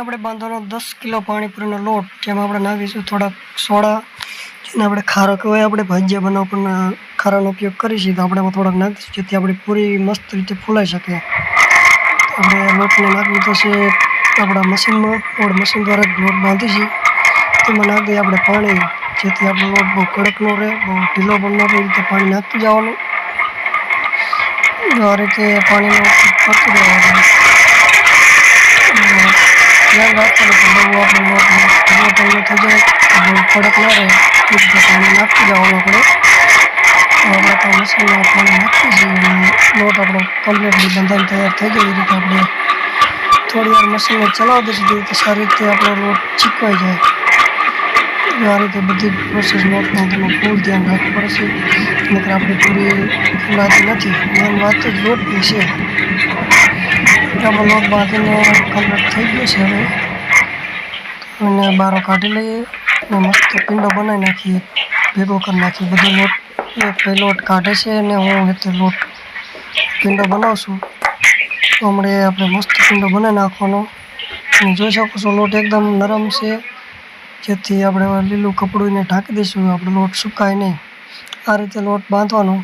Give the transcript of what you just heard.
આપડે બંદરોનો 10 કિલો પાણીપુરીનો લોટ કેમ આપણે નાખીશું થોડો સોડા અને આપણે ખારો કે હોય આપણે ભાજીયા બનાવવા પણ ખારાનો ઉપયોગ કરીશું તો આપણે થોડો નાખીશું જેથી આપણી પૂરી મસ્ત રીતે ફૂલાઈ શકે અને મટલા લાગી થશે આપડા મશીનમાં ઓર મશીન દ્વારા ધોડ માંથી છે તો મળાય આપડે પાણી જેટલા બળકડો રહે બધું બળનો રહે પાણી ના તી જાઓલો ઘરે કે પાણી લો પકડે यार बात करो तो मैं वो अपने वो अपने वो पहले तो जो वो प्रोडक्ट ना रहे कुछ बताने ना कि जाओ करो और बताओ से वो अपने ना कि नोट अपने कॉलमेट बंधन तैयार थे जो रीते अपने થોડી વાર મશીનને ચલાવ દેશું જોઈએ તો સારી રીતે આપણો લોટ ચીકવાઈ જાય આ રીતે બધી પ્રોસેસ નોટમાં તેનું પૂરું ધ્યાન રાખવું પડશે નકર આપણે પૂરી ફૂલાતી નથી મેન વાત જ લોટની છે મોટા બ્લોક બાકીનો કમ્પ્લીટ થઈ ગયો છે હવે અને બારો કાઢી લઈએ અને મસ્ત પીંડો બનાવી નાખીએ ભેગો કરી નાખીએ બધો લોટ એક લોટ કાઢે છે અને હું રીતે લોટ પીંડો બનાવશું તો હમણાં આપણે મસ્ત પીંડો બનાવી નાખવાનો અને જોઈ શકો છો લોટ એકદમ નરમ છે જેથી આપણે લીલું કપડુંને ઢાંકી દઈશું આપણો લોટ સુકાય નહીં આ રીતે લોટ બાંધવાનો